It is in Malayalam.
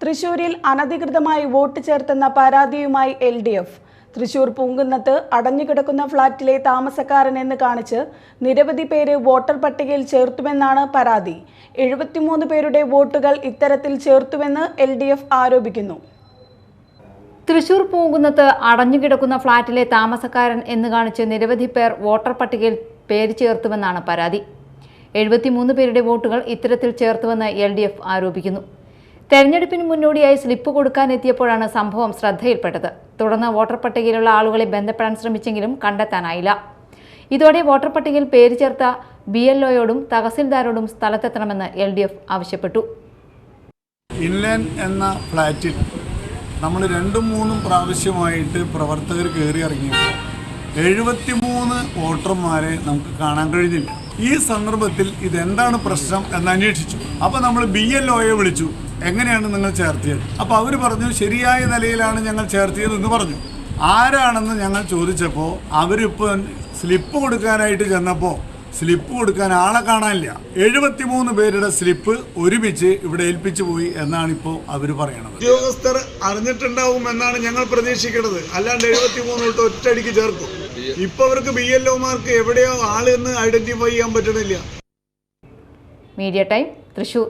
തൃശൂരിൽ അനധികൃതമായി വോട്ട് ചേർത്തെന്ന പരാതിയുമായി എൽ ഡി എഫ്. തൃശൂർ പൂങ്കുന്നത്ത് അടഞ്ഞുകിടക്കുന്ന ഫ്ളാറ്റിലെ താമസക്കാരൻ എന്ന് കാണിച്ച് നിരവധി പേര് വോട്ടർ പട്ടികയിൽ ചേർത്തുവെന്നാണ് പരാതി. എഴുപത്തിമൂന്ന് പേരുടെ വോട്ടുകൾ ഇത്തരത്തിൽ ചേർത്തുവെന്ന് എൽ ഡി എഫ് ആരോപിക്കുന്നു. തൃശൂർ പൂങ്കുന്നത്ത് അടഞ്ഞുകിടക്കുന്ന ഫ്ളാറ്റിലെ താമസക്കാരൻ എന്ന് കാണിച്ച് നിരവധി പേർ വോട്ടർ പട്ടികയിൽ പേര് ചേർത്തുവെന്നാണ് പരാതി. എഴുപത്തിമൂന്ന് പേരുടെ വോട്ടുകൾ ഇത്തരത്തിൽ ചേർത്തുവെന്ന് എൽ ഡി എഫ് ആരോപിക്കുന്നു. തെരഞ്ഞെടുപ്പിന് മുന്നോടിയായി സ്ലിപ്പ് കൊടുക്കാനെത്തിയപ്പോഴാണ് സംഭവം ശ്രദ്ധയിൽപ്പെട്ടത്. തുടർന്ന് വോട്ടർ പട്ടികയിലുള്ള ആളുകളെ ബന്ധപ്പെടാൻ ശ്രമിച്ചെങ്കിലും കണ്ടെത്താനായില്ല. ഇതോടെ വോട്ടർ പട്ടികയിൽ പേര് ചേർത്ത ബി എൽ ഒയോടും തഹസിൽദാരോടും സ്ഥലത്തെത്തണമെന്ന് എൽ ഡി എഫ് ആവശ്യപ്പെട്ടു. എന്ന ഫ്ലാറ്റിൽ നമ്മൾ രണ്ടും മൂന്നും പ്രാവശ്യമായിട്ട് പ്രവർത്തകർ കയറി ഇറങ്ങിയപ്പോൾ എഴുപത്തിമൂന്ന് വോട്ടർമാരെ നമുക്ക് കാണാൻ കഴിഞ്ഞില്ല. ഈ സന്ദർഭത്തിൽ ഇതെന്താണ് പ്രശ്നം എന്ന് അന്വേഷിച്ചു. അപ്പോൾ നമ്മൾ ബി എൽ ഒയെ വിളിച്ചു. എങ്ങനെയാണ് നിങ്ങൾ ചേർത്തിയത്? അപ്പോൾ അവർ പറഞ്ഞു ശരിയായ നിലയിലാണ് ഞങ്ങൾ ചേർത്തിയതെന്ന് പറഞ്ഞു. ആരാണെന്ന് ഞങ്ങൾ ചോദിച്ചപ്പോൾ അവരിപ്പോൾ സ്ലിപ്പ് കൊടുക്കാനായിട്ട് ചെന്നപ്പോൾ സ്ലിപ്പ് കൊടുക്കാൻ ആളെ കാണാനില്ല. എഴുപത്തിമൂന്ന് പേരുടെ സ്ലിപ്പ് ഒരുമിച്ച് ഇവിടെ ഏൽപ്പിച്ചു പോയി എന്നാണ് ഇപ്പോൾ അവർ പറയുന്നത് ഉദ്യോഗസ്ഥർ അറിഞ്ഞിട്ടുണ്ടാവും എന്നാണ് ഞങ്ങൾ പ്രതീക്ഷിക്കുന്നത്. അല്ലാണ്ട് എഴുപത്തിമൂന്ന് തൊട്ട് ഒറ്റയടിക്ക് ചേർക്കും ഇപ്പൊ അവർക്ക് ബി എൽ ഒമാർക്ക് എവിടെയോ ആളെന്ന് ഐഡന്റിഫൈ ചെയ്യാൻ പറ്റണില്ല. Media time Thrissur.